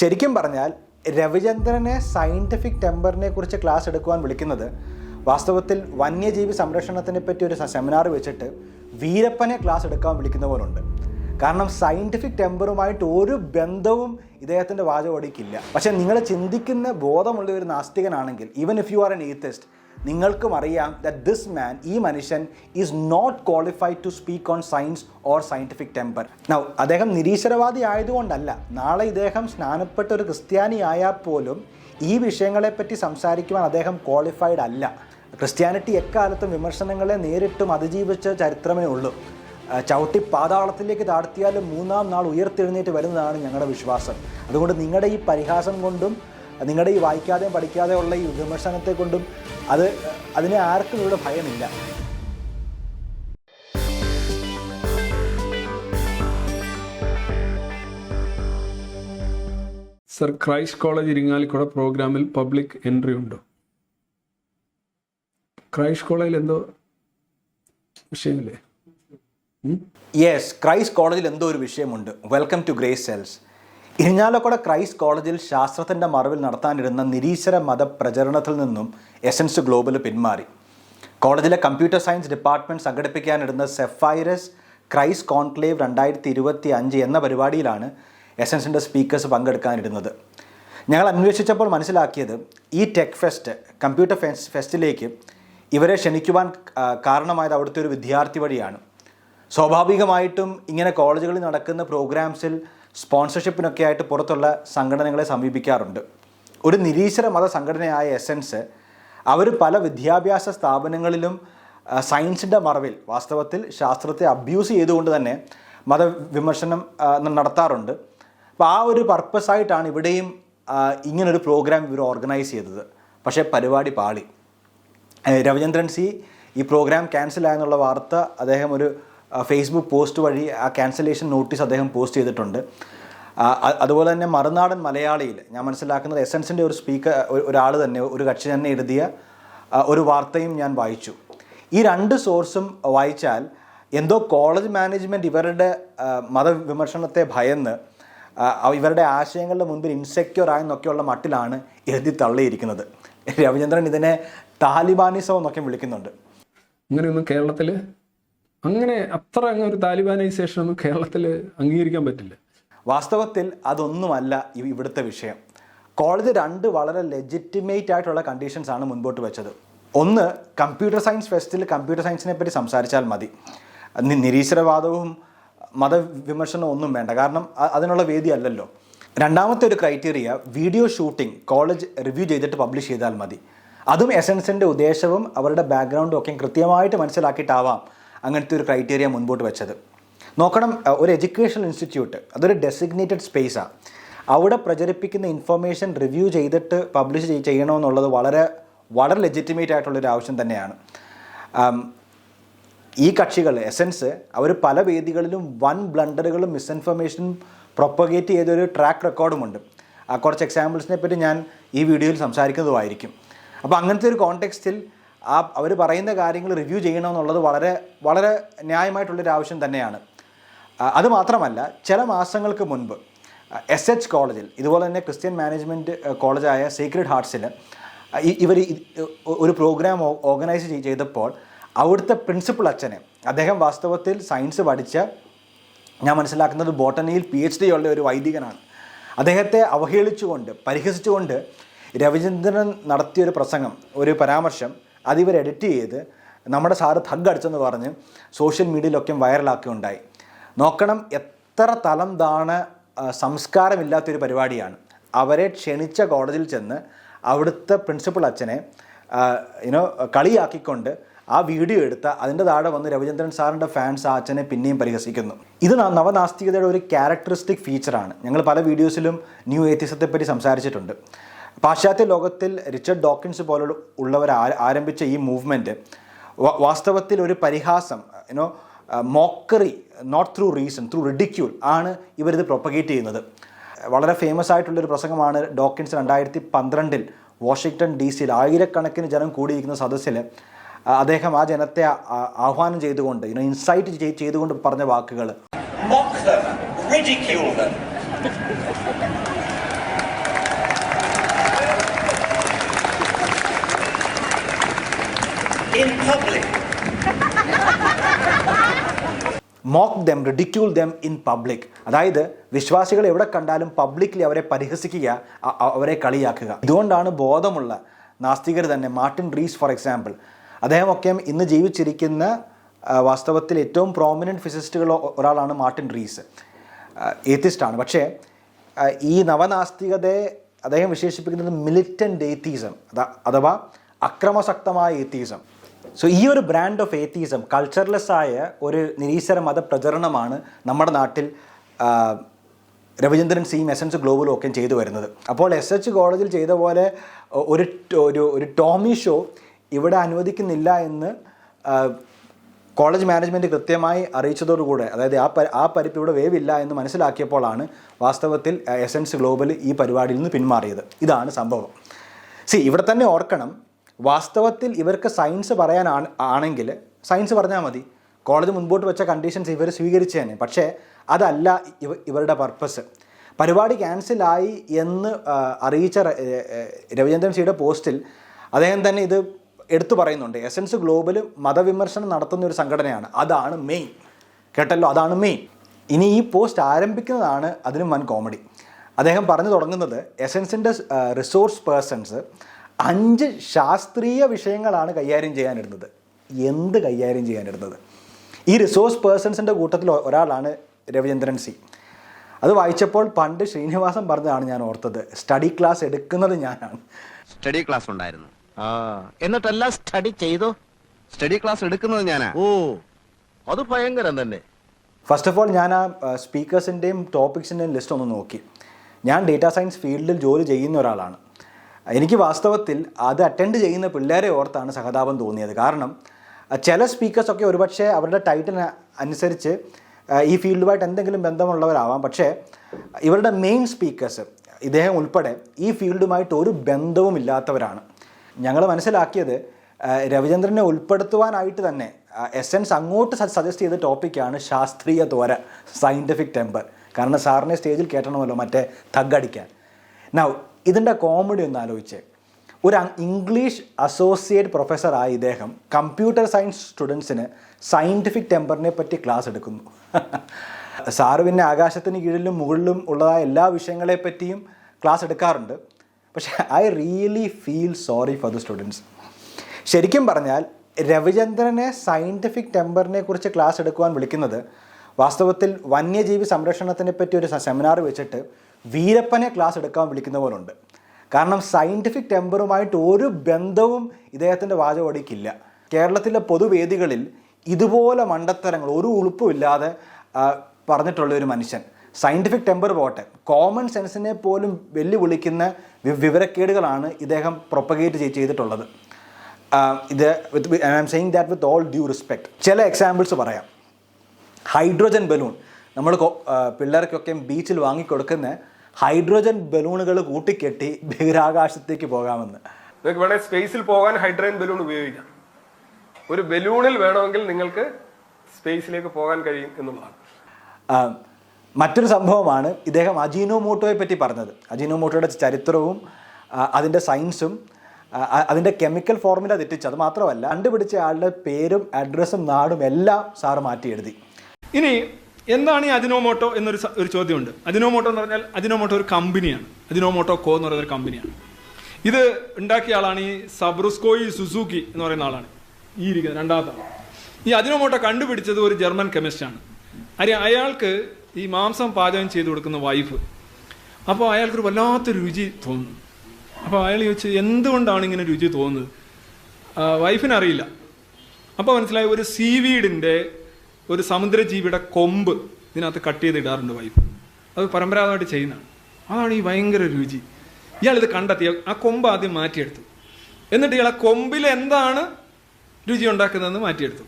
ശരിക്കും പറഞ്ഞാൽ രവിചന്ദ്രനെ സയന്റിഫിക് ടെമ്പറിനെ കുറിച്ച് ക്ലാസ് എടുക്കുവാൻ വിളിക്കുന്നത് വാസ്തവത്തിൽ വന്യജീവി സംരക്ഷണത്തിനെ പറ്റി ഒരു സെമിനാർ വെച്ചിട്ട് വീരപ്പനെ ക്ലാസ് എടുക്കാൻ വിളിക്കുന്ന പോലുണ്ട്. കാരണം സയന്റിഫിക് ടെമ്പറുമായിട്ട് ഒരു ബന്ധവും ഇദ്ദേഹത്തിന്റെ വാചകോടിക്കില്ല. പക്ഷേ നിങ്ങൾ ചിന്തിക്കുന്ന ബോധമുള്ള ഒരു നാസ്തികനാണെങ്കിൽ even if you are an atheist നിങ്ങൾക്കും അറിയാം ദറ്റ് ദിസ് മാൻ ഈ മനുഷ്യൻ is not qualified to speak on science or scientific temper now അദ്ദേഹം നിരീശ്വരവാദി ആയതുകൊണ്ടല്ല. നാളെ ഇദ്ദേഹം സ്നാനപ്പെട്ട ഒരു ക്രിസ്ത്യാനി ആയാൽ പോലും ഈ വിഷയങ്ങളെപ്പറ്റി സംസാരിക്കുവാൻ അദ്ദേഹം ക്വാളിഫൈഡ് അല്ല. ക്രിസ്ത്യാനിറ്റി എക്കാലത്തും വിമർശനങ്ങളെ നേരിട്ടും അതിജീവിച്ച ചരിത്രമേ ഉള്ളൂ. ചവിട്ടി പാതാളത്തിലേക്ക് താഴ്ത്തിയാലും മൂന്നാം നാൾ ഉയർത്തെഴുന്നേറ്റ് വരുന്നതാണ് ഞങ്ങളുടെ വിശ്വാസം. അതുകൊണ്ട് നിങ്ങളുടെ ഈ പരിഹാസം കൊണ്ടും നിങ്ങളുടെ ഈ വായിക്കാതെയും പഠിക്കാതെയുള്ള ഈ വിമർശനത്തെ കൊണ്ടും അത് അതിനെ ആർക്കും ഇവിടെ ഭയമില്ല. സർ ക്രൈസ്റ്റ് കോളേജ് ഇരിങ്ങാലിക്കുട പ്രോഗ്രാമിൽ പബ്ലിക് എൻട്രി ഉണ്ടോ? ക്രൈസ്റ്റ് കോളേജിൽ എന്തോ വിഷയമില്ലേ? യെസ് ക്രൈസ്റ്റ് കോളേജിൽ എന്തോ ഒരു വിഷയമുണ്ട്. Welcome to Grace Cells Irinjalakuda Christ കോളേജിൽ ശാസ്ത്രത്തിന്റെ മറവിൽ നടത്താനിരുന്ന നിരീശ്വര മത പ്രചരണത്തിൽ നിന്നും എസൻസ് ഗ്ലോബൽ പിന്മാറി. കോളേജിലെ കമ്പ്യൂട്ടർ സയൻസ് ഡിപ്പാർട്ട്മെന്റ് സംഘടിപ്പിക്കാനിരുന്ന സെഫൈറസ് ക്രൈസ്റ്റ് കോൺക്ലേവ് രണ്ടായിരത്തി ഇരുപത്തി അഞ്ച് എന്ന പരിപാടിയിലാണ് എസൻസിന്റെ സ്പീക്കേഴ്സ് പങ്കെടുക്കാനിരുന്നത്. ഞങ്ങൾ അന്വേഷിച്ചപ്പോൾ മനസ്സിലാക്കിയത് ഈ ടെക് ഫെസ്റ്റ് കമ്പ്യൂട്ടർ ഫെസ് ഫെസ്റ്റിലേക്ക് ഇവരെ ക്ഷണിക്കുവാൻ കാരണമായത് അവിടുത്തെ ഒരു വിദ്യാർത്ഥി വഴിയാണ്. സ്വാഭാവികമായിട്ടും ഇങ്ങനെ കോളേജുകളിൽ നടക്കുന്ന പ്രോഗ്രാംസിൽ സ്പോൺസർഷിപ്പിനൊക്കെ ആയിട്ട് പുറത്തുള്ള സംഘടനകളെ സമീപിക്കാറുണ്ട്. ഒരു നിരീശ്വര മത സംഘടനയായ എസൻസ് അവർ പല വിദ്യാഭ്യാസ സ്ഥാപനങ്ങളിലും സയൻസിന്റെ മറവിൽ വാസ്തവത്തിൽ ശാസ്ത്രത്തെ അബ്യൂസ് ചെയ്തുകൊണ്ട് തന്നെ മതവിമർശനം നടത്താറുണ്ട്. അപ്പോൾ ആ ഒരു പർപ്പസായിട്ടാണ് ഇവിടെയും ഇങ്ങനൊരു പ്രോഗ്രാം ഇവർ ഓർഗനൈസ് ചെയ്തത്. പക്ഷേ പരിപാടി പാളി. രവചന്ദ്രൻ സി ഈ പ്രോഗ്രാം ക്യാൻസൽ ആയെന്നുള്ള വാർത്ത അദ്ദേഹം ഒരു ഫേസ്ബുക്ക് പോസ്റ്റ് വഴി ആ ക്യാൻസലേഷൻ നോട്ടീസ് അദ്ദേഹം പോസ്റ്റ് ചെയ്തിട്ടുണ്ട്. അതുപോലെ തന്നെ മറുനാടൻ മലയാളിയിൽ ഞാൻ മനസ്സിലാക്കുന്നത് എസൻസിന്റെ ഒരു സ്പീക്കർ ഒരാൾ തന്നെ ഒരു കക്ഷി തന്നെ എഴുതിയ ഒരു വാർത്തയും ഞാൻ വായിച്ചു. ഈ രണ്ട് സോഴ്സും വായിച്ചാൽ എന്തോ കോളേജ് മാനേജ്മെന്റ് ഇവരുടെ മതവിമർശനത്തെ ഭയന്ന് ഇവരുടെ ആശയങ്ങളുടെ മുൻപിൽ ഇൻസെക്യൂർ ആയെന്നൊക്കെയുള്ള മട്ടിലാണ് എഴുതി തള്ളിയിരിക്കുന്നത്. രവിചന്ദ്രൻ ഇതിനെ താലിബാനിസം എന്നൊക്കെ വിളിക്കുന്നുണ്ട്. അങ്ങനെയൊന്നും കേരളത്തിൽ അങ്ങനെ അത്ര അങ്ങ് ഒരു താലിബാനൈസേഷൻ ഒന്നും കേരളത്തിൽ അംഗീകരിക്കാൻ പറ്റില്ല. വാസ്തവത്തിൽ അതൊന്നുമല്ല ഇവിടുത്തെ വിഷയം. കോളേജ് രണ്ട് വളരെ ലെജിറ്റിമേറ്റ് ആയിട്ടുള്ള കണ്ടീഷൻസ് ആണ് മുൻപോട്ട് വെച്ചത്. ഒന്ന് കമ്പ്യൂട്ടർ സയൻസ് ഫെസ്റ്റിൽ കമ്പ്യൂട്ടർ സയൻസിനെ പറ്റി സംസാരിച്ചാൽ മതി. നിരീശ്വരവാദവും മതവിമർശനവും ഒന്നും വേണ്ട. കാരണം അതിനുള്ള വേദി അല്ലല്ലോ. രണ്ടാമത്തെ ഒരു criteria video shooting college review ചെയ്തിട്ട് പബ്ലിഷ് ചെയ്താൽ മതി. അതും എസൻസിന്റെ ഉദ്ദേശവും അവരുടെ ബാക്ക്ഗ്രൗണ്ടും ഒക്കെ കൃത്യമായിട്ട് മനസ്സിലാക്കിയിട്ടാവാം. അങ്ങനത്തെ ഒരു ക്രൈറ്റീരിയ മുൻപോട്ട് വെച്ചത്. നോക്കണം ഒരു എഡ്യൂക്കേഷണൽ ഇൻസ്റ്റിറ്റ്യൂട്ട് അതൊരു ഡെസിഗ്നേറ്റഡ് സ്പേസാണ് അവിടെ പ്രചരിപ്പിക്കുന്ന ഇൻഫർമേഷൻ റിവ്യൂ ചെയ്തിട്ട് പബ്ലിഷ് ചെയ്- ചെയ്യണമെന്നുള്ളത് വളരെ വളരെ ലെജിറ്റിമേറ്റ് ആയിട്ടുള്ളൊരു ആവശ്യം തന്നെയാണ്. ഈ കക്ഷികൾ എസൻസ് അവർ പല വേദികളിലും വൺ ബ്ലണ്ടറുകളും മിസ്ഇൻഫർമേഷനും പ്രൊപ്പഗേറ്റ് ചെയ്തൊരു ട്രാക്ക് റെക്കോർഡുമുണ്ട് കുറച്ച് എക്സാമ്പിൾസിനെ പറ്റി ഞാൻ ഈ വീഡിയോയിൽ സംസാരിക്കുന്നതുമായിരിക്കും. അപ്പോൾ അങ്ങനത്തെ ഒരു കോണ്ടെക്സ്റ്റിൽ ആ അവർ പറയുന്ന കാര്യങ്ങൾ റിവ്യൂ ചെയ്യണമെന്നുള്ളത് വളരെ വളരെ ന്യായമായിട്ടുള്ളൊരു ആവശ്യം തന്നെയാണ്. അതുമാത്രമല്ല അത് മാത്രമല്ല ചില മാസങ്ങൾക്ക് മുൻപ് എസ് എച്ച് കോളേജിൽ ഇതുപോലെ തന്നെ ക്രിസ്ത്യൻ മാനേജ്മെന്റ് കോളേജായ സീക്രട്ട് ഹാർട്സിൽ ഇവർ ഒരു പ്രോഗ്രാം ഓർഗനൈസ് ചെയ്തപ്പോൾ അവിടുത്തെ പ്രിൻസിപ്പൾ അച്ഛനെ അദ്ദേഹം വാസ്തവത്തിൽ സയൻസ് പഠിച്ച ഞാൻ മനസ്സിലാക്കുന്നത് ബോട്ടണിയിൽ പി എച്ച് ഡി ഉള്ള ഒരു വൈദികനാണ്. അദ്ദേഹത്തെ അവഹേളിച്ചുകൊണ്ട് പരിഹസിച്ചുകൊണ്ട് രവിചന്ദ്രൻ നടത്തിയൊരു പ്രസംഗം ഒരു പരാമർശം അതിവർ എഡിറ്റ് ചെയ്ത് നമ്മുടെ സാറ് തഗ് അടിച്ചെന്ന് പറഞ്ഞ് സോഷ്യൽ മീഡിയയിലൊക്കെ വൈറലാക്കുകയുണ്ടായി. നോക്കണം എത്ര തലം താണ് സംസ്കാരമില്ലാത്തൊരു പരിപാടിയാണ്. അവരെ ക്ഷണിച്ച കോടതിയിൽ ചെന്ന് അവിടുത്തെ പ്രിൻസിപ്പൾ അച്ഛനെ യുനോ കളിയാക്കിക്കൊണ്ട് ആ വീഡിയോ എടുത്ത് അതിന്റെ താഴെ വന്ന് രവിചന്ദ്രൻ സാറിന്റെ ഫാൻസ് ആ അച്ഛനെ പിന്നെയും പരിഹസിക്കുന്നു. ഇത് നവനാസ്തികതയുടെ ഒരു ക്യാരക്ടറിസ്റ്റിക് ഫീച്ചറാണ് ഞങ്ങൾ പല വീഡിയോസിലും ന്യൂ ഏത്തിസത്തെപ്പറ്റി പറ്റി സംസാരിച്ചിട്ടുണ്ട്. പാശ്ചാത്യ ലോകത്തിൽ റിച്ചർഡ് ഡോക്കിൻസ് പോലുള്ള ഉള്ളവർ ആരംഭിച്ച ഈ മൂവ്മെന്റ് വാസ്തവത്തിൽ ഒരു പരിഹാസം you know mockery not through reason through ridicule ആണ് ഇവരിത് പ്രൊപ്പഗേറ്റ് ചെയ്യുന്നത്. വളരെ ഫേമസ് ആയിട്ടുള്ളൊരു പ്രസംഗമാണ് ഡോക്കിൻസ് രണ്ടായിരത്തി പന്ത്രണ്ടിൽ വാഷിങ്ടൺ ഡി സിയിൽ ആയിരക്കണക്കിന് ജനം കൂടിയിരിക്കുന്ന സദസ്സിൽ അദ്ദേഹം ആ ജനത്തെ ആഹ്വാനം ചെയ്തുകൊണ്ട് യുനോ ഇൻസൈറ്റ് ചെയ്തുകൊണ്ട് പറഞ്ഞ വാക്കുകൾ mock them ridicule them in public അതായത് വിശ്വാസികൾ എവിടെ കണ്ടാലും പബ്ലിക്കിൽ അവരെ പരിഹസിക്കുക അവരെ കളിയാക്കുക. ഇതുകൊണ്ടാണ് ബോധമുള്ള നാസ്തികർ തന്നെ മാർട്ടിൻ റീസ് ഫോർ എക്സാമ്പിൾ. അദ്ദേഹമൊക്കെ ഇന്ന് ജീവിച്ചിരിക്കുന്ന വാസ്തവത്തിൽ ഏറ്റവും പ്രോമിനന്റ് ഫിസിസ്റ്റുകൾ ഒരാളാണ് മാർട്ടിൻ റീസ്. ഏത്തിസ്റ്റാണ് പക്ഷേ ഈ നവനാസ്തികതയെ അദ്ദേഹം വിശേഷിപ്പിക്കുന്നത് മിലിറ്റന്റ് ഏത്തീസം അഥവാ അക്രമസക്തമായ ഏത്തീസം സോ ഈ ഒരു ബ്രാൻഡ് ഓഫ് ഏത്തീസം കൾച്ചർലെസ് ആയ ഒരു നിരീശ്വര മതപ്രചരണമാണ് നമ്മുടെ നാട്ടിൽ രവിചന്ദ്രൻ സിയും എസ് എൻസ് ഗ്ലോബലും ഒക്കെ ചെയ്തു വരുന്നത്. അപ്പോൾ എസ് എച്ച് കോളേജിൽ ചെയ്ത പോലെ ഒരു ഒരു ഒരു ടോമി ഷോ ഇവിടെ അനുവദിക്കുന്നില്ല എന്ന് കോളേജ് മാനേജ്മെന്റ് കൃത്യമായി അറിയിച്ചതോടുകൂടെ അതായത് ആ ആ പരിപ്പ് ഇവിടെ വേവില്ല എന്ന് മനസ്സിലാക്കിയപ്പോഴാണ് വാസ്തവത്തിൽ എസൻസ് ഗ്ലോബൽ ഈ പരിപാടിയിൽ നിന്ന് പിന്മാറിയത്. ഇതാണ് സംഭവം. സി ഇവിടെ തന്നെ ഓർക്കണം വാസ്തവത്തിൽ ഇവർക്ക് സയൻസ് പറയാൻ ആണെങ്കിൽ സയൻസ് പറഞ്ഞാൽ മതി. കോളേജ് മുൻപോട്ട് വെച്ച കണ്ടീഷൻസ് ഇവർ സ്വീകരിച്ചു തന്നെ. പക്ഷേ അതല്ല ഇവ ഇവരുടെ പർപ്പസ് പരിപാടി ക്യാൻസലായി എന്ന് അറിയിച്ച രവിചന്ദ്രൻ സിയുടെ പോസ്റ്റിൽ അദ്ദേഹം തന്നെ ഇത് എടുത്തു പറയുന്നുണ്ട്. എസൻസ് ഗ്ലോബൽ മതവിമർശനം നടത്തുന്ന ഒരു സംഘടനയാണ്. അതാണ് മെയിൻ കേട്ടല്ലോ? അതാണ് മെയിൻ ഇനി ഈ പോസ്റ്റ് ആരംഭിക്കുന്നതാണ് അതിനും വൻ കോമഡി അദ്ദേഹം പറഞ്ഞു തുടങ്ങുന്നത് എസൻസിന്റെ റിസോഴ്സ് പേഴ്സൺസ് അഞ്ച് ശാസ്ത്രീയ വിഷയങ്ങളാണ് കൈകാര്യം ചെയ്യാനിരുന്നത് എന്ത് കൈകാര്യം ചെയ്യാനിരുന്നത് ഈ റിസോഴ്സ് പേഴ്സൺസിന്റെ കൂട്ടത്തിൽ ഒരാളാണ് രവിചന്ദ്രൻ സി. അത് വായിച്ചപ്പോൾ പണ്ട് ശ്രീനിവാസൻ പറഞ്ഞതാണ് ഞാൻ ഓർത്തത് സ്റ്റഡി ക്ലാസ് എടുക്കുന്നത് ഞാനാണ്. സ്റ്റഡി ക്ലാസ് ഉണ്ടായിരുന്നു. എന്നിട്ടല്ല എന്നിട്ടെല്ലാം സ്റ്റഡി ചെയ്തോ? സ്റ്റഡി ക്ലാസ് എടുക്കുന്നത് ഞാനാ. ഓ അത് ഭയങ്കരം തന്നെ. ഫസ്റ്റ് ഓഫ് ഓൾ ഞാൻ ആ സ്പീക്കേഴ്സിന്റെയും ടോപ്പിക്സിന്റെയും ലിസ്റ്റ് ഒന്ന് നോക്കി. ഞാൻ ഡേറ്റാ സയൻസ് ഫീൽഡിൽ ജോലി ചെയ്യുന്ന ഒരാളാണ്. എനിക്ക് വാസ്തവത്തിൽ അത് അറ്റൻഡ് ചെയ്യുന്ന പിള്ളേരെ ഓർത്താണ് സഹതാപം തോന്നിയത്. കാരണം ചില സ്പീക്കേഴ്സൊക്കെ ഒരുപക്ഷെ അവരുടെ ടൈറ്റിന് അനുസരിച്ച് ഈ ഫീൽഡുമായിട്ട് എന്തെങ്കിലും ബന്ധമുള്ളവരാവാം. പക്ഷേ ഇവരുടെ മെയിൻ സ്പീക്കേഴ്സ് ഇദ്ദേഹം ഉൾപ്പെടെ ഈ ഫീൽഡുമായിട്ട് ഒരു ബന്ധവും ഇല്ലാത്തവരാണ്. ഞങ്ങൾ മനസ്സിലാക്കിയത് രവിചന്ദ്രനെ ഉൾപ്പെടുത്തുവാനായിട്ട് തന്നെ എസെൻസ് അങ്ങോട്ട് സജസ്റ്റ് ചെയ്ത ടോപ്പിക്കാണ് ശാസ്ത്രീയ തോര സയന്റിഫിക് ടെമ്പർ കാരണം സാറിനെ സ്റ്റേജിൽ കയറ്റണമല്ലോ മറ്റേ തഗ്ഗടിക്കാൻ നൗ ഇതിന്റെ കോമഡി ഒന്ന് ആലോചിച്ചേ. ഒരു ഇംഗ്ലീഷ് അസോസിയേറ്റ് പ്രൊഫസറായ ഇദ്ദേഹം കമ്പ്യൂട്ടർ സയൻസ് സ്റ്റുഡൻസിന് സയന്റിഫിക് ടെമ്പറിനെ പറ്റി ക്ലാസ് എടുക്കുന്നു. സാറ് പിന്നെ ആകാശത്തിന് കീഴിലും മുകളിലും ഉള്ളതായ എല്ലാ വിഷയങ്ങളെ പറ്റിയും ക്ലാസ് എടുക്കാറുണ്ട്. പക്ഷേ I really feel sorry for the students ശരിക്കും പറഞ്ഞാൽ രവിചന്ദ്രനെ സയന്റിഫിക് ടെമ്പറിനെ കുറിച്ച് ക്ലാസ് എടുക്കുവാൻ വിളിക്കുന്നത് വാസ്തവത്തിൽ വന്യജീവി സംരക്ഷണത്തിനെ പറ്റി ഒരു സെമിനാർ വെച്ചിട്ട് വീരപ്പനെ ക്ലാസ് എടുക്കാൻ വിളിക്കുന്ന പോലുണ്ട് കാരണം സയന്റിഫിക് ടെമ്പറുമായിട്ട് ഒരു ബന്ധവും ഇദ്ദേഹത്തിന്റെ വാചകോടിക്കില്ല. കേരളത്തിലെ പൊതുവേദികളിൽ ഇതുപോലെ മണ്ടത്തരങ്ങൾ ഒരു ഉളുപ്പുമില്ലാതെ പറഞ്ഞിട്ടുള്ള ഒരു മനുഷ്യൻ. സയന്റിഫിക് ടെമ്പർ പോട്ടെ. കോമൺ സെൻസിനെ പോലും വെല്ലുവിളിക്കുന്ന വിവരക്കേടുകളാണ് ഇദ്ദേഹം പ്രൊപ്പഗേറ്റ് ചെയ്തിട്ടുള്ളത്. ഇത് with I am saying that with all due respect ചില എക്സാമ്പിൾസ് പറയാം. ഹൈഡ്രോജൻ ബലൂൺ നമ്മൾ പിള്ളേർക്കൊക്കെ ബീച്ചിൽ വാങ്ങിക്കൊടുക്കുന്ന ഹൈഡ്രോജൻ ബലൂണുകൾ കൂട്ടിക്കെട്ടി ബഹിരാകാശത്തേക്ക് പോകാമെന്ന്. നിങ്ങൾക്ക് വേണമെങ്കിൽ സ്പേസിൽ പോകാൻ ഹൈഡ്രോജൻ ബലൂൺ ഉപയോഗിക്കാം. ഒരു ബലൂണിൽ വേണമെങ്കിൽ നിങ്ങൾക്ക് സ്പേസിലേക്ക് പോകാൻ കഴിയും എന്നുള്ളതാണ്. മറ്റൊരു സംഭവമാണ് ഇദ്ദേഹം അജീനോ മോട്ടോയെ പറ്റി പറഞ്ഞത്. അജീനോ മോട്ടോയുടെ ചരിത്രവും അതിന്റെ സയൻസും അതിന്റെ കെമിക്കൽ ഫോർമുല തെറ്റിച്ച് അത് മാത്രമല്ല കണ്ടുപിടിച്ച ആളുടെ പേരും അഡ്രസ്സും നാടും എല്ലാം സാറ് മാറ്റി എഴുതി ഇനി എന്താണ് ഈ അജിനോമോട്ടോ എന്നൊരു ഒരു ചോദ്യമുണ്ട്. അജിനോമോട്ടോ എന്ന് പറഞ്ഞാൽ അജിനോമോട്ടോ ഒരു കമ്പനിയാണ്. അജിനോമോട്ടോ കോ എന്ന് പറയുന്ന ഒരു കമ്പനിയാണ്. ഇത് ഉണ്ടാക്കിയ ആളാണ് ഈ സബ്രുസ്കോയി സുസൂക്കി എന്ന് പറയുന്ന ആളാണ്. ഈ ഇരിക്കുന്നത് രണ്ടാമത്തെ ആൾ ഈ അജിനോമോട്ടോ കണ്ടുപിടിച്ചത് ഒരു ജർമ്മൻ കെമിസ്റ്റാണ് അരി അയാൾക്ക് ഈ മാംസം പാചകം ചെയ്തു കൊടുക്കുന്ന വൈഫ് അപ്പോൾ അയാൾക്കൊരു വല്ലാത്തൊരു രുചി തോന്നുന്നു. അപ്പോൾ അയാൾ ചോദിച്ചു എന്തുകൊണ്ടാണ് ഇങ്ങനെ രുചി തോന്നുന്നത്? വൈഫിനറിയില്ല അപ്പോൾ മനസ്സിലായി ഒരു സീവീഡിന്റെ ഒരു സമുദ്രജീവിയുടെ കൊമ്പ് ഇതിനകത്ത് കട്ട് ചെയ്ത് ഇടാറുണ്ട് വൈഫ് അത് പരമ്പരാഗതമായിട്ട് ചെയ്യുന്നതാണ് അതാണ് ഈ ഭയങ്കര രുചി. ഇയാളിത് കണ്ടെത്തി. ആ കൊമ്പ് ആദ്യം മാറ്റിയെടുത്തു. എന്നിട്ട് ഇയാൾ ആ കൊമ്പിൽ എന്താണ് രുചി ഉണ്ടാക്കുന്നതെന്ന് മാറ്റിയെടുത്തു.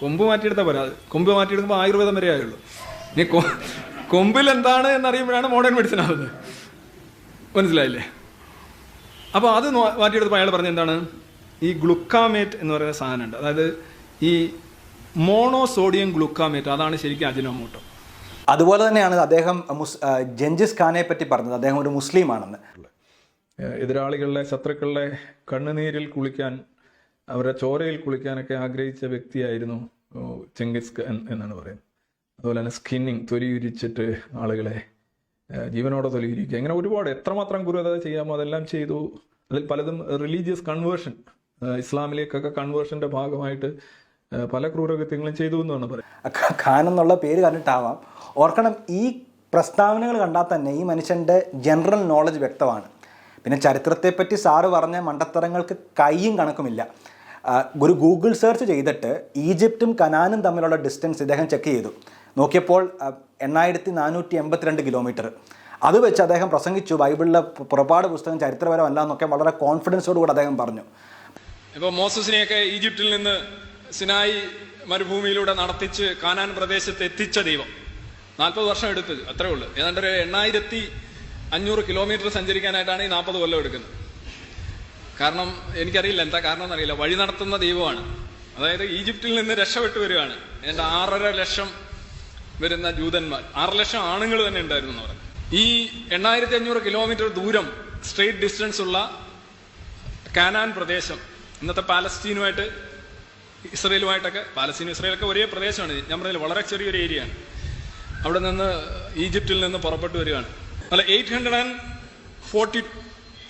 കൊമ്പ് മാറ്റിയെടുത്താൽ പോരാ. കൊമ്പ് മാറ്റിയെടുക്കുമ്പോൾ ആയുർവേദം വരെ ആയുള്ളൂ. ഇനി കൊമ്പിൽ എന്താണ് എന്നറിയുമ്പോഴാണ് മോഡേൺ മെഡിസിൻ ആവുന്നത്. മനസ്സിലായില്ലേ? അപ്പോൾ അത് മാറ്റിയെടുത്തപ്പോൾ അയാൾ പറഞ്ഞ എന്താണ്? ഈ ഗ്ലുക്കാമേറ്റ് എന്ന് പറയുന്ന സാധനമുണ്ട്. അതായത് ഈ മോണോസോഡിയം ഗ്ലൂക്കാമേറ്റ് അതാണ് ശരിക്കും അജിനോമോട്ടോ. അതുപോലെ തന്നെയാണ് അദ്ദേഹം മുസ് ഖാനെ പറ്റി പറഞ്ഞത്. അദ്ദേഹം ഒരു മുസ്ലിമാണെന്ന്. എതിരാളികളുടെ ശത്രുക്കളുടെ കണ്ണുനീരിൽ കുളിക്കാൻ അവരുടെ ചോരയിൽ കുളിക്കാനൊക്കെ ആഗ്രഹിച്ച വ്യക്തിയായിരുന്നു ചെങ്കിസ് ഖാൻ എന്നാണ് പറയുന്നത്. അതുപോലെ തന്നെ സ്കിന്നിങ് തൊലിയുരിച്ചിട്ട് ആളുകളെ ജീവനോടെ തൊലിയിരിക്കുക. ഇങ്ങനെ ഒരുപാട് എത്രമാത്രം ക്രൂരത ചെയ്യാമോ അതെല്ലാം ചെയ്തു. അതിൽ പലതും റിലീജിയസ് കൺവേർഷൻ ഇസ്ലാമിലേക്കൊക്കെ കൺവേർഷന്റെ ഭാഗമായിട്ട് പല ക്രൂരകൃത്യങ്ങളും ചെയ്തു എന്നാണ് പറയുന്നത്. ഖാൻ എന്നുള്ള പേര് കണ്ടിട്ടാവാം. ഓർക്കണം ഈ പ്രസ്താവനകൾ കണ്ടാൽ തന്നെ ഈ മനുഷ്യന്റെ ജനറൽ നോളജ് വ്യക്തമാണ്. പിന്നെ ചരിത്രത്തെപ്പറ്റി സാറ് പറഞ്ഞ മണ്ടത്തരങ്ങൾക്ക് കൈയും കണക്കുമില്ല. ഒരു ഗൂഗിൾ സെർച്ച് ചെയ്തിട്ട് ഈജിപ്തും കനാനും തമ്മിലുള്ള ഡിസ്റ്റൻസ് ഇദ്ദേഹം ചെക്ക് ചെയ്തു. നോക്കിയപ്പോൾ എണ്ണായിരത്തി നാനൂറ്റി എൺപത്തിരണ്ട് കിലോമീറ്റർ അത് വെച്ച് അദ്ദേഹം പ്രസംഗിച്ചു. ബൈബിളിലെ പുറപ്പാട് പുസ്തകം ചരിത്രപരമല്ല എന്നൊക്കെ വളരെ കോൺഫിഡൻസോടുകൂടി അദ്ദേഹം പറഞ്ഞു. ഇപ്പോൾ മോസസിനെയൊക്കെ ഈജിപ്തിൽ നിന്ന് സിനായി മരുഭൂമിയിലൂടെ നടത്തിച്ച് കാനാൻ പ്രദേശത്ത് എത്തിച്ച ദൈവം. നാൽപ്പത് വർഷം എടുത്തത് അത്രേ ഉള്ളൂ. ഏതാണ്ട് ഒരു എണ്ണായിരത്തി അഞ്ഞൂറ് കിലോമീറ്റർ സഞ്ചരിക്കാനായിട്ടാണ് ഈ നാൽപ്പത് കൊല്ലം എടുക്കുന്നത്. കാരണം എനിക്കറിയില്ല എന്താ കാരണം എന്നറിയില്ല വഴി നടത്തുന്ന ദൈവമാണ്. അതായത് ഈജിപ്തിൽ നിന്ന് രക്ഷപ്പെട്ടു വരികയാണ് എന്റെ ആറര ലക്ഷം വരുന്ന ജൂതന്മാർ. ആറ് ലക്ഷം ആണുങ്ങൾ തന്നെ ഉണ്ടായിരുന്നു എന്ന് പറഞ്ഞു. ഈ എണ്ണായിരത്തി അഞ്ഞൂറ് കിലോമീറ്റർ ദൂരം സ്ട്രെയിറ്റ് ഡിസ്റ്റൻസ് ഉള്ള കാനാൻ പ്രദേശം ഇന്നത്തെ പാലസ്തീനുമായിട്ട് ഇസ്രയേലുമായിട്ടൊക്കെ പാലസ്തീനും ഇസ്രയേലൊക്കെ ഒരേ പ്രദേശമാണ്. ഞാൻ പറഞ്ഞില്ല വളരെ ചെറിയൊരു ആണ്. അവിടെ നിന്ന് ഈജിപ്തിൽ നിന്ന് പുറപ്പെട്ടു വരികയാണ്. അല്ല eight hundred and forty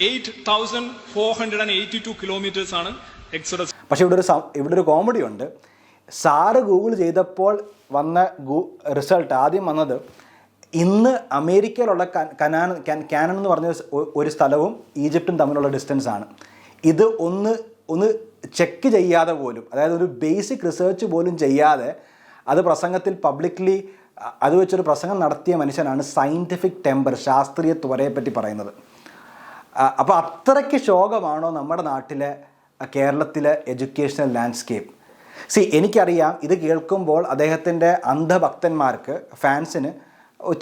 eight thousand four hundred and eighty two kilometres ആണ് എക്സോഡസ് പക്ഷേ ഇവിടെ ഒരു ഇവിടെ ഒരു കോമഡി ഉണ്ട്. സാറ് ഗൂഗിൾ ചെയ്തപ്പോൾ വന്ന ഗൂ റിസൾട്ട് ആദ്യം വന്നത് ഇന്ന് അമേരിക്കയിലുള്ള കനാൻ കാനൻ എന്ന് പറഞ്ഞ ഒരു സ്ഥലവും ഈജിപ്തും തമ്മിലുള്ള ഡിസ്റ്റൻസ് ആണ്. ഇത് ഒന്ന് ഒന്ന് ചെക്ക് ചെയ്യാതെ പോലും അതായത് ഒരു ബേസിക് റിസർച്ച് പോലും ചെയ്യാതെ അത് പ്രസംഗത്തിൽ പബ്ലിക്ലി അത് വെച്ചൊരു പ്രസംഗം നടത്തിയ മനുഷ്യനാണ് സയന്റിഫിക് ടെമ്പർ ശാസ്ത്രീയ ത്വരയെ പറ്റി പറയുന്നത്. അപ്പോൾ അത്രയ്ക്ക് ശോകമാണോ നമ്മുടെ നാട്ടിലെ കേരളത്തിലെ എഡ്യൂക്കേഷണൽ ലാൻഡ്സ്കേപ്പ് സി എനിക്കറിയാം ഇത് കേൾക്കുമ്പോൾ അദ്ദേഹത്തിന്റെ അന്ധഭക്തന്മാർക്ക് ഫാൻസിന്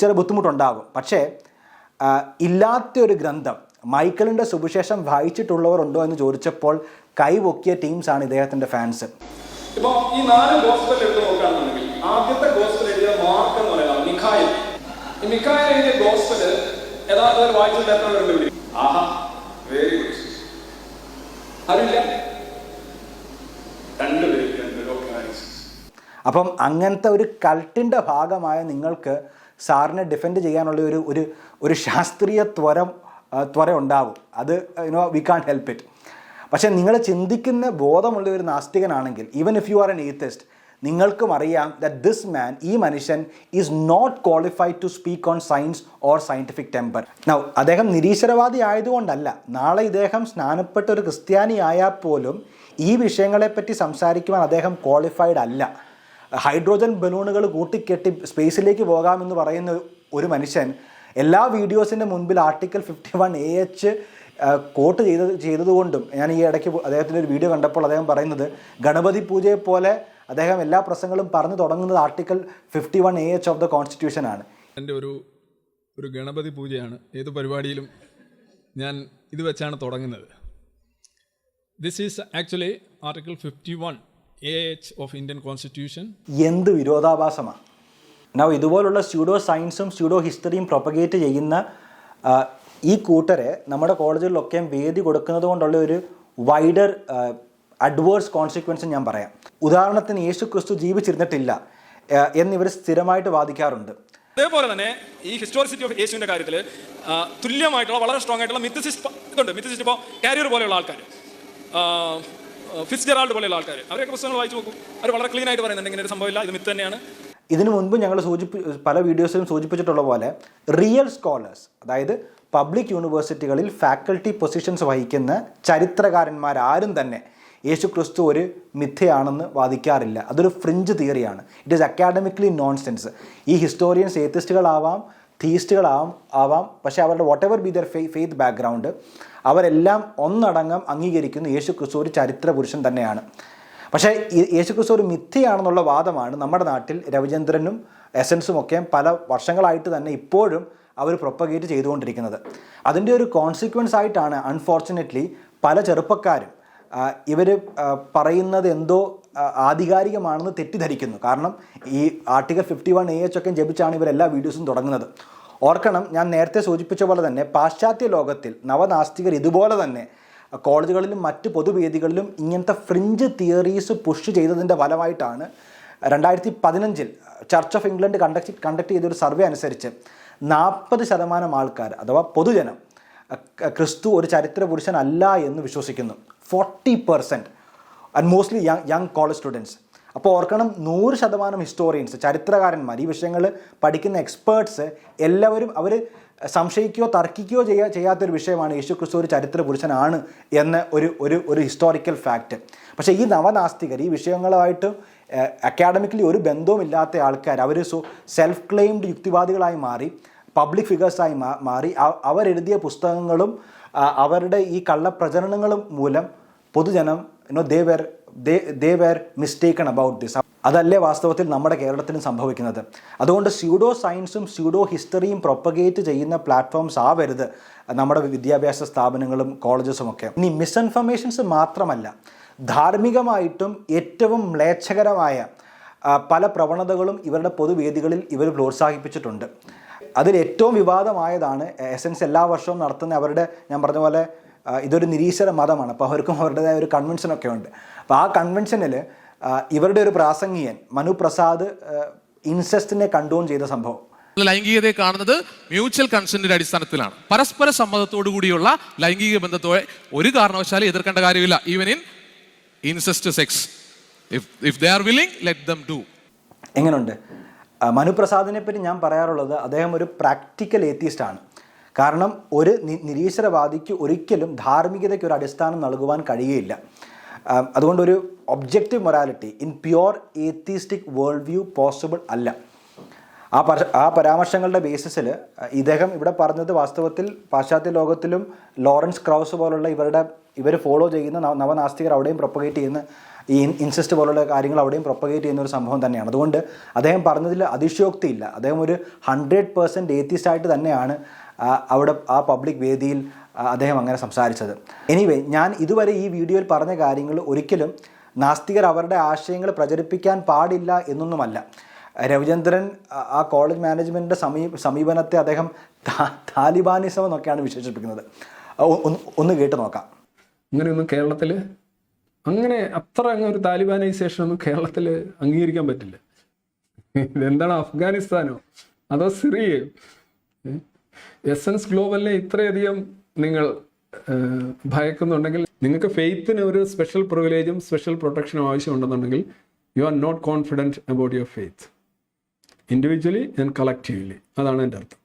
ചെറിയ ബുദ്ധിമുട്ടുണ്ടാകും. പക്ഷേ ഇല്ലാത്തൊരു ഗ്രന്ഥം മൈക്കിളിന്റെ സുവിശേഷം വായിച്ചിട്ടുള്ളവരുണ്ടോ എന്ന് ചോദിച്ചപ്പോൾ കൈപൊക്കിയ ടീംസാണ് ഇദ്ദേഹത്തിന്റെ ഫാൻസ്. ഇപ്പൊ ഈ നാല് ഗോസ്പൽ എടുത്ത് നോക്കുകയാണെന്നുണ്ടെങ്കിൽ ആദ്യത്തെ ഗോസ്പൽ എഴുതിയ മാർക്ക് എന്ന് പറയുന്നത് മിഖായിൽ. ഈ മിഖായിൽ എഴുതിയ ഗോസ്പൽ യഥാർത്ഥത്തിൽ വായിച്ചിട്ട് എത്ര പേരുണ്ട് ആഹാ വെരി ഗുഡ് അറിയില്ല രണ്ടുപേരും അപ്പം അങ്ങനത്തെ ഒരു കൾട്ടിന്റെ ഭാഗമായ നിങ്ങൾക്ക് സാറിനെ ഡിഫെൻഡ് ചെയ്യാനുള്ള ഒരു ഒരു ഒരു ശാസ്ത്രീയ ത്വരം ത്വര ഉണ്ടാവും. അത് you know we can't help it പക്ഷേ നിങ്ങൾ ചിന്തിക്കുന്ന ബോധമുള്ള ഒരു നാസ്തികനാണെങ്കിൽ even if you are an atheist നിങ്ങൾക്കും അറിയാം ദറ്റ് ദിസ് മാൻ ഈ മനുഷ്യൻ is not qualified to speak on science or scientific temper now അദ്ദേഹം നിരീശ്വരവാദി ആയതുകൊണ്ടല്ല. നാളെ ഇദ്ദേഹം സ്നാനപ്പെട്ട ഒരു ക്രിസ്ത്യാനി ആയാൽ പോലും ഈ വിഷയങ്ങളെപ്പറ്റി സംസാരിക്കുവാൻ അദ്ദേഹം ക്വാളിഫൈഡ് അല്ല. ഹൈഡ്രോജൻ ബലൂണുകൾ കൂട്ടിക്കെട്ടി സ്പേസിലേക്ക് പോകാമെന്ന് പറയുന്ന ഒരു മനുഷ്യൻ എല്ലാ വീഡിയോസിന്റെ മുൻപിൽ article fifty one A H quote ചെയ്ത് ചെയ്തതുകൊണ്ടും ഞാൻ ഈ ഇടയ്ക്ക് അദ്ദേഹത്തിന്റെ ഒരു വീഡിയോ കണ്ടപ്പോൾ അദ്ദേഹം പറയുന്നത് ഗണപതി പൂജയെ പോലെ അദ്ദേഹം എല്ലാ പ്രസംഗങ്ങളും പറഞ്ഞു തുടങ്ങുന്നത് article fifty one A H of the constitution ആണ്. എന്റെ ഒരു ഒരു ഗണപതി പൂജയാണ്. ഏത് പരിപാടിയിലും ഞാൻ ഇത് വെച്ചാണ് തുടങ്ങുന്നത്. This is actually article fifty one A H of Indian constitution എന്ത് വിരോധാഭാസമാണ്. നൗ ഇതുപോലുള്ള സ്യൂഡോ സയൻസും സ്യൂഡോ ഹിസ്റ്ററിയും പ്രൊപ്പഗേറ്റ് ചെയ്യുന്ന ഈ കൂട്ടരെ നമ്മുടെ കോളേജുകളിലൊക്കെ വേദി കൊടുക്കുന്നത് കൊണ്ടുള്ള ഒരു വൈഡർ അഡ്വേഴ്സ് കോൺസിക്വൻസ് ഞാൻ പറയാം. ഉദാഹരണത്തിന് യേശു ക്രിസ്തു ജീവിച്ചിരുന്നിട്ടില്ല എന്നിവർ സ്ഥിരമായിട്ട് വാദിക്കാറുണ്ട്. അതേപോലെ തന്നെ ഈ ഹിസ്റ്റോറിസിറ്റി ഓഫ് യേശുവിന്റെ കാര്യത്തിൽ തുല്യമായിട്ടുള്ള വളരെ സ്ട്രോങ് ആയിട്ടുള്ള മിത്തസിസ്റ്റ് ഇതുണ്ട്. മിത്തസിസ്റ്റ് ഇപ്പോൾ കാരിയർ പോലെയുള്ള ആൾക്കാർ ഫിസ് ജെറാൾഡ് പോലെയുള്ള ആൾക്കാർ അവരൊക്കെ പുസ്തകങ്ങൾ വായിച്ചു നോക്കും. അവർ വളരെ ക്ലീൻ ആയിട്ട് പറയുന്നുണ്ട്. ഇങ്ങനെ ഒരു സംഭവമില്ല. ഇത് മിത്ത് തന്നെയാണ്. ഇതിനു മുൻപ് ഞങ്ങൾ സൂചിപ്പി പല വീഡിയോസിലും സൂചിപ്പിച്ചിട്ടുള്ള പോലെ റിയൽ സ്കോളേഴ്സ് അതായത് പബ്ലിക് യൂണിവേഴ്സിറ്റികളിൽ ഫാക്കൽറ്റി പൊസിഷൻസ് വഹിക്കുന്ന ചരിത്രകാരന്മാരാരും തന്നെ യേശു ക്രിസ്തു ഒരു മിഥ്യയാണെന്ന് വാദിക്കാറില്ല. അതൊരു ഫ്രിഞ്ച് തിയറിയാണ്. ഇറ്റ് ഈസ് അക്കാഡമിക്കലി നോൺസെൻസ് ഈ ഹിസ്റ്റോറിയൻസ് ഏത്തിസ്റ്റുകളാവാം തീസ്റ്റുകളാവാം ആവാം പക്ഷേ അവരുടെ whatever be their faith faith background അവരെല്ലാം ഒന്നടങ്കം അംഗീകരിക്കുന്ന യേശു ക്രിസ്തു ഒരു ചരിത്ര പുരുഷൻ തന്നെയാണ്. പക്ഷേ യേശു ക്രിസ്തു ഒരു മിഥ്യയാണെന്നുള്ള വാദമാണ് നമ്മുടെ നാട്ടിൽ രവിചന്ദ്രനും എസൻസും ഒക്കെ പല വർഷങ്ങളായിട്ട് തന്നെ ഇപ്പോഴും അവർ പ്രൊപ്പഗേറ്റ് ചെയ്തുകൊണ്ടിരിക്കുന്നത്. അതിന്റെ ഒരു കോൺസിക്വൻസ് ആയിട്ടാണ് അൺഫോർച്ചുനേറ്റ്ലി പല ചെറുപ്പക്കാരും ഇവർ പറയുന്നത് എന്തോ ആധികാരികമാണെന്ന് തെറ്റിദ്ധരിക്കുന്നു. കാരണം ഈ article fifty one A H ഒക്കെ ജപിച്ചാണ് ഇവരെല്ലാ വീഡിയോസും തുടങ്ങുന്നത്. ഓർക്കണം ഞാൻ നേരത്തെ സൂചിപ്പിച്ച പോലെ തന്നെ പാശ്ചാത്യ ലോകത്തിൽ നവനാസ്തികർ ഇതുപോലെ തന്നെ കോളേജുകളിലും മറ്റ് പൊതുവേദികളിലും ഇങ്ങനത്തെ ഫ്രിഞ്ച് തിയറീസ് പുഷ് ചെയ്തതിന്റെ ഫലമായിട്ടാണ് രണ്ടായിരത്തി പതിനഞ്ചിൽ Church of England conduct conduct ചെയ്തൊരു സർവേ അനുസരിച്ച് നാൽപ്പത് ശതമാനം ആൾക്കാർ അഥവാ പൊതുജനം ക്രിസ്തു ഒരു ചരിത്ര പുരുഷനല്ല എന്ന് വിശ്വസിക്കുന്നു. Forty percent. And mostly young young college students അപ്പോൾ ഓർക്കണം നൂറ് ശതമാനം ഹിസ്റ്റോറിയൻസ് ചരിത്രകാരന്മാർ ഈ വിഷയങ്ങൾ പഠിക്കുന്ന എക്സ്പേർട്സ് എല്ലാവരും അവർ സംശയിക്കുകയോ തർക്കിക്കുകയോ ചെയ്യാ ചെയ്യാത്തൊരു വിഷയമാണ് യേശു ക്രിസ്തു ഒരു ചരിത്ര പുരുഷനാണ് എന്ന ഒരു ഒരു ഒരു ഹിസ്റ്റോറിക്കൽ ഫാക്റ്റ് പക്ഷേ ഈ നവനാസ്തികർ ഈ വിഷയങ്ങളുമായിട്ട് അക്കാഡമിക്കലി ഒരു ബന്ധവുമില്ലാത്ത ആൾക്കാർ അവർ സെൽഫ് ക്ലെയിംഡ് യുക്തിവാദികളായി മാറി പബ്ലിക് ഫിഗേഴ്സായി മാ മാറി. അവരെഴുതിയ പുസ്തകങ്ങളും അവരുടെ ഈ കള്ളപ്രചരണങ്ങളും മൂലം പൊതുജനം you know they were they were mistaken about this അതല്ലേ വാസ്തവത്തിൽ നമ്മുടെ കേരളത്തിലും സംഭവിക്കുന്നത്? അതുകൊണ്ട് സ്യൂഡോ സയൻസും സ്യൂഡോ ഹിസ്റ്ററിയും പ്രൊപ്പഗേറ്റ് ചെയ്യുന്ന പ്ലാറ്റ്ഫോംസ് ആവരുത് നമ്മുടെ വിദ്യാഭ്യാസ സ്ഥാപനങ്ങളും കോളേജസും ഒക്കെ. ഇനി മിസ്ഇൻഫർമേഷൻസ് മാത്രമല്ല ധാർമ്മികമായിട്ടും ഏറ്റവും മ്ലേച്ഛകരമായ പല പ്രവണതകളും ഇവരുടെ പൊതുവേദികളിൽ ഇവർ പ്രോത്സാഹിപ്പിച്ചിട്ടുണ്ട്. അതിൽ ഏറ്റവും വിവാദമായതാണ് എസൻസ് എല്ലാ വർഷവും നടത്തുന്ന അവരുടെ ഞാൻ പറഞ്ഞ പോലെ ഇതൊരു നിരീശ്വര മതമാണ്. അപ്പോൾ അവർക്കും അവരുടേതായ ഒരു കൺവെൻഷനൊക്കെ ഉണ്ട്. അപ്പോൾ ആ കൺവെൻഷനിൽ ഇവരുടെ ഒരു പ്രാസംഗികൻ മനുപ്രസാദ് ഇൻസെസ്റ്റിനെ കണ്ടോൺ ചെയ്ത സംഭവം. ലൈംഗികതയെ കാണുന്നത് മ്യൂച്വൽ കൺസെന്റിന്റെ അടിസ്ഥാനത്തിലാണ്. പരസ്പര സമ്മതത്തോടു കൂടിയുള്ള ലൈംഗിക ബന്ധത്തോടെ ഒരു കാരണവശാലും എതിർക്കേണ്ട കാര്യമില്ല. Even in incest sex if if they are willing let them do എങ്ങനെയുണ്ട് മനുപ്രസാദിനെ പറ്റി ഞാൻ പറയാറുള്ളത് അദ്ദേഹം ഒരു പ്രാക്ടിക്കൽ ഏത്തിയിസ്റ്റാണ് കാരണം ഒരു നിരീശ്വരവാദിക്ക് ഒരിക്കലും ധാർമ്മികതയ്ക്ക് ഒരു അടിസ്ഥാനം നൽകുവാൻ കഴിയുകയില്ല. അതുകൊണ്ട് ഒരു objective morality in pure atheistic world view possible അല്ല. ആ പര ആ പരാമർശങ്ങളുടെ ബേസിസിൽ ഇദ്ദേഹം ഇവിടെ പറഞ്ഞത് വാസ്തവത്തിൽ പാശ്ചാത്യ ലോകത്തിലും ലോറൻസ് ക്രൗസ് പോലുള്ള ഇവരുടെ ഇവർ ഫോളോ ചെയ്യുന്ന നവനാസ്തികർ അവിടെയും പ്രൊപ്പഗേറ്റ് ചെയ്യുന്ന ഈ ഇൻസെസ്റ്റ് പോലുള്ള കാര്യങ്ങൾ അവിടെയും പ്രൊപ്പഗേറ്റ് ചെയ്യുന്ന ഒരു സംഭവം തന്നെയാണ്. അതുകൊണ്ട് അദ്ദേഹം പറഞ്ഞതിൽ അതിശയോക്തിയില്ല അദ്ദേഹം ഒരു ഹൺഡ്രഡ് പേഴ്സന്റ് ഏത്തിസ്റ്റ് ആയിട്ട് തന്നെയാണ് അവിടെ ആ പബ്ലിക് വേദിയിൽ അദ്ദേഹം അങ്ങനെ സംസാരിച്ചത്. എനിവേ ഞാൻ ഇതുവരെ ഈ വീഡിയോയിൽ പറഞ്ഞ കാര്യങ്ങൾ ഒരിക്കലും നാസ്തികർ അവരുടെ ആശയങ്ങൾ പ്രചരിപ്പിക്കാൻ പാടില്ല എന്നൊന്നുമല്ല. രവിചന്ദ്രൻ ആ- കോളേജ് മാനേജ്മെന്റിന്റെ സമീ സമീപനത്തെ അദ്ദേഹം താലിബാനിസം എന്നൊക്കെയാണ് വിശേഷിപ്പിക്കുന്നത്. ഒന്ന് കേട്ട് നോക്കാം. അങ്ങനെയൊന്നും കേരളത്തിൽ അങ്ങനെ അത്ര അങ്ങ് ഒരു താലിബാനൈസേഷൻ ഒന്നും കേരളത്തിൽ അംഗീകരിക്കാൻ പറ്റില്ല. ഇതെന്താണ് അഫ്ഗാനിസ്ഥാനോ? അതോ സിറിയയോ? എസൻസ് ഗ്ലോബലിനെ ഇത്രയധികം നിങ്ങൾ ഭയക്കുന്നുണ്ടെങ്കിൽ നിങ്ങൾക്ക് ഫെയ്ത്തിന് ഒരു സ്പെഷ്യൽ പ്രിവിലേജും സ്പെഷ്യൽ പ്രൊട്ടക്ഷനും ആവശ്യമുണ്ടെന്നുണ്ടെങ്കിൽ you are not confident about your faith individually and collectively അതാണ് എന്റെ അർത്ഥം.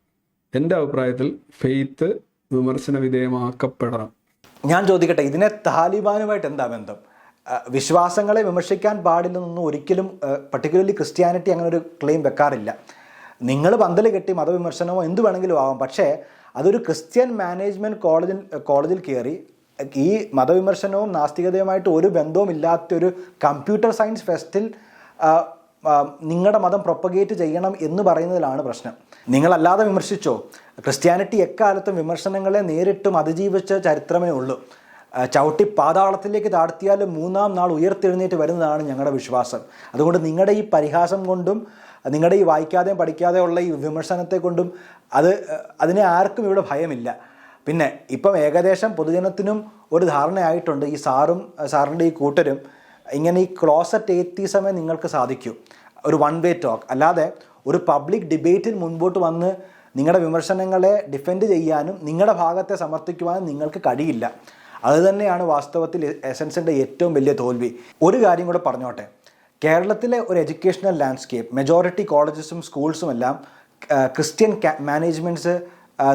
എന്റെ അഭിപ്രായത്തിൽ ഫെയ്ത്ത് വിമർശന വിധേയമാക്കപ്പെടണം ഞാൻ ചോദിക്കട്ടെ ഇതിനെ താലിബാനുമായിട്ട് എന്താ ബന്ധം? വിശ്വാസങ്ങളെ വിമർശിക്കാൻ പാടില്ലെന്നൊന്നും ഒരിക്കലും പർട്ടിക്കുലർലി ക്രിസ്ത്യാനിറ്റി അങ്ങനെ ഒരു ക്ലെയിം വെക്കാറില്ല. നിങ്ങൾ പന്തൽ കെട്ടി മതവിമർശനമോ എന്ത് വേണമെങ്കിലും ആവാം. പക്ഷേ അതൊരു ക്രിസ്ത്യൻ മാനേജ്മെന്റ് കോളേജിൽ കോളേജിൽ കയറി ഈ മതവിമർശനവും നാസ്തികതയുമായിട്ട് ഒരു ബന്ധവും ഇല്ലാത്തൊരു കമ്പ്യൂട്ടർ സയൻസ് ഫെസ്റ്റിൽ നിങ്ങളുടെ മതം പ്രൊപ്പഗേറ്റ് ചെയ്യണം എന്ന് പറയുന്നതിലാണ് പ്രശ്നം. നിങ്ങളല്ലാതെ വിമർശിച്ചോ? ക്രിസ്ത്യാനിറ്റി എക്കാലത്തും വിമർശനങ്ങളെ നേരിട്ടും അതിജീവിച്ച ചരിത്രമേ ഉള്ളൂ. ചവിട്ടി പാതാളത്തിലേക്ക് താഴ്ത്തിയാൽ മൂന്നാം നാൾ ഉയർത്തെഴുന്നേറ്റ് വരുന്നതാണ് ഞങ്ങളുടെ വിശ്വാസം. അതുകൊണ്ട് നിങ്ങളുടെ ഈ പരിഹാസം കൊണ്ടും നിങ്ങളുടെ ഈ വായിക്കാതെയും പഠിക്കാതെ ഉള്ള ഈ വിമർശനത്തെ കൊണ്ടും അത് അതിനെ ആർക്കും ഇവിടെ ഭയമില്ല. പിന്നെ ഇപ്പം ഏകദേശം പൊതുജനത്തിനും ഒരു ധാരണയായിട്ടുണ്ട് ഈ സാറും സാറിന്റെ ഈ കൂട്ടരും ഇങ്ങനെ ഈ ക്ലോസറ്റ് ഏത്തീസമേ നിങ്ങൾക്ക് സാധിക്കും. ഒരു വൺ വേ ടോക്ക്. അല്ലാതെ ഒരു പബ്ലിക് ഡിബേറ്റിൽ മുൻപോട്ട് വന്ന് നിങ്ങളുടെ വിമർശനങ്ങളെ ഡിഫെൻഡ് ചെയ്യാനും നിങ്ങളുടെ ഭാഗത്തെ സമർത്ഥിക്കുവാനും നിങ്ങൾക്ക് കഴിയില്ല. അത് തന്നെയാണ് വാസ്തവത്തിൽ എസൻസിന്റെ ഏറ്റവും വലിയ തോൽവി. ഒരു കാര്യം കൂടെ പറഞ്ഞോട്ടെ. കേരളത്തിലെ ഒരു എഡ്യൂക്കേഷണൽ ലാൻഡ്സ്കേപ്പ് മെജോറിറ്റി കോളേജസും സ്കൂൾസും എല്ലാം ക്രിസ്ത്യൻ മാനേജ്മെന്റ്സ്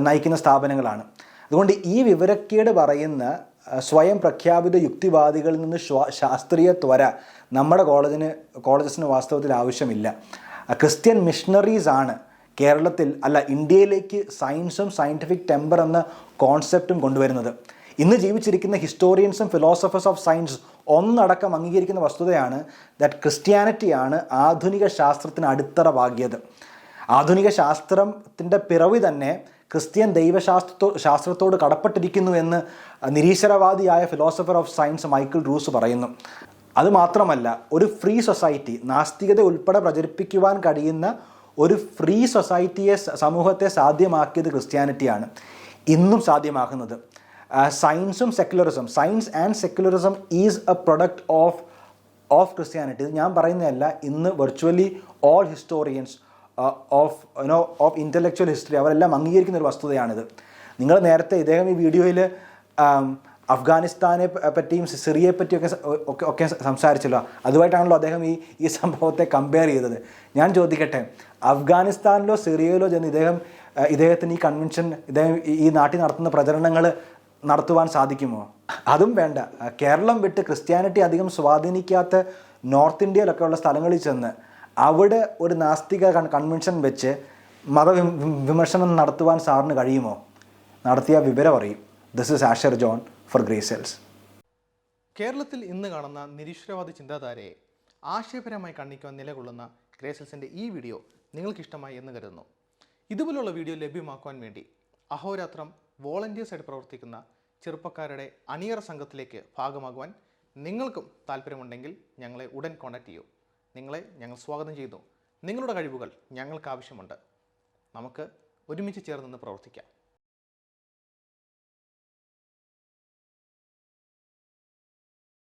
നയിക്കുന്ന സ്ഥാപനങ്ങളാണ്. അതുകൊണ്ട് ഈ വിവരക്കേട് പറയുന്ന സ്വയം പ്രഖ്യാപിത യുക്തിവാദികളിൽ നിന്ന് ശാസ്ത്രീയ ത്വര നമ്മുടെ കോളേജിന് കോളേജസിന് വാസ്തവത്തിൽ ആവശ്യമില്ല. ക്രിസ്ത്യൻ മിഷണറീസ് ആണ് കേരളത്തിൽ അല്ല ഇന്ത്യയിലേക്ക് സയൻസും സയന്റിഫിക് ടെമ്പർ എന്ന കോൺസെപ്റ്റും കൊണ്ടുവരുന്നത്. ഇന്ന് ജീവിച്ചിരിക്കുന്ന ഹിസ്റ്റോറിയൻസും ഫിലോസഫേഴ്സ് ഓഫ് സയൻസ് ഒന്നടക്കം അംഗീകരിക്കുന്ന വസ്തുതയാണ് ദാറ്റ് ക്രിസ്ത്യാനിറ്റിയാണ് ആധുനിക ശാസ്ത്രത്തിന് അടിത്തറ പാകിയത് ആധുനിക ശാസ്ത്രത്തിന്റെ പിറവി തന്നെ ക്രിസ്ത്യൻ ദൈവശാസ്ത്രത്തോ ശാസ്ത്രത്തോട് കടപ്പെട്ടിരിക്കുന്നു എന്ന് നിരീശ്വരവാദിയായ philosopher of science Michael Ruse പറയുന്നു. അതുമാത്രമല്ല ഒരു ഫ്രീ സൊസൈറ്റി നാസ്തികത ഉൾപ്പെടെ പ്രചരിപ്പിക്കുവാൻ കഴിയുന്ന ഒരു ഫ്രീ സൊസൈറ്റിയെ സമൂഹത്തെ സാധ്യമാക്കിയത് ക്രിസ്ത്യാനിറ്റിയാണ് ഇന്നും സാധ്യമാക്കുന്നത് സയൻസും secularism science and secularism is a product of of Christianity ഞാൻ പറയുന്നതല്ല ഇന്ന് virtually all historians of you know of intellectual history അവരെല്ലാം അംഗീകരിക്കുന്ന ഒരു വസ്തുതയാണിത്. നിങ്ങൾ നേരത്തെ ഇദ്ദേഹം ഈ വീഡിയോയിൽ അഫ്ഗാനിസ്ഥാനെ പ- പറ്റിയും സിറിയയെ പറ്റിയൊക്കെ സ- ഒക്കെ ഒക്കെ സംസാരിച്ചല്ലോ. അതുമായിട്ടാണല്ലോ അദ്ദേഹം ഈ ഈ സംഭവത്തെ കമ്പയർ ചെയ്തത്. ഞാൻ ചോദിക്കട്ടെ അഫ്ഗാനിസ്ഥാനിലോ സിറിയയിലോ ചെന്ന് ഇദ്ദേഹം ആ, ഇദ്ദേഹത്തിന് ഈ കൺവെൻഷൻ ഇദ്ദേഹം ഈ നാട്ടിൽ നടത്തുന്ന പ്രചരണങ്ങൾ നടത്തുവാൻ സാധിക്കുമോ? അതും വേണ്ട. കേരളം വിട്ട് ക്രിസ്ത്യാനിറ്റി അധികം സ്വാധീനിക്കാത്ത നോർത്ത് ഇന്ത്യയിലൊക്കെ ഉള്ള സ്ഥലങ്ങളിൽ ചെന്ന് അവിടെ ഒരു നാസ്തിക കൺവെൻഷൻ വെച്ച് മത വിമർശനം നടത്തുവാൻ സാറിന് കഴിയുമോ? നടത്തിയ വിവരം അറിയും. This is Asher John for Grace Cells കേരളത്തിൽ ഇന്ന് കാണുന്ന നിരീശ്വരവാദി ചിന്താധാരയെ ആശയപരമായി കണ്ണിക്കുവാൻ നിലകൊള്ളുന്ന ഗ്രേസൽസിന്റെ ഈ വീഡിയോ നിങ്ങൾക്കിഷ്ടമായി എന്ന് കരുതുന്നു. ഇതുപോലുള്ള വീഡിയോ ലഭ്യമാക്കുവാൻ വേണ്ടി അഹോരാത്രം വോളണ്ടിയേഴ്സായിട്ട് പ്രവർത്തിക്കുന്ന ചെറുപ്പക്കാരുടെ അണിയറ സംഘത്തിലേക്ക് ഭാഗമാകുവാൻ നിങ്ങൾക്കും താല്പര്യമുണ്ടെങ്കിൽ ഞങ്ങളെ ഉടൻ കോൺടാക്റ്റ് ചെയ്യൂ. നിങ്ങളെ ഞങ്ങൾ സ്വാഗതം ചെയ്യുന്നു. നിങ്ങളുടെ കഴിവുകൾ ഞങ്ങൾക്ക് ആവശ്യമുണ്ട്. നമുക്ക് ഒരുമിച്ച് ചേർന്ന് പ്രവർത്തിക്കാം.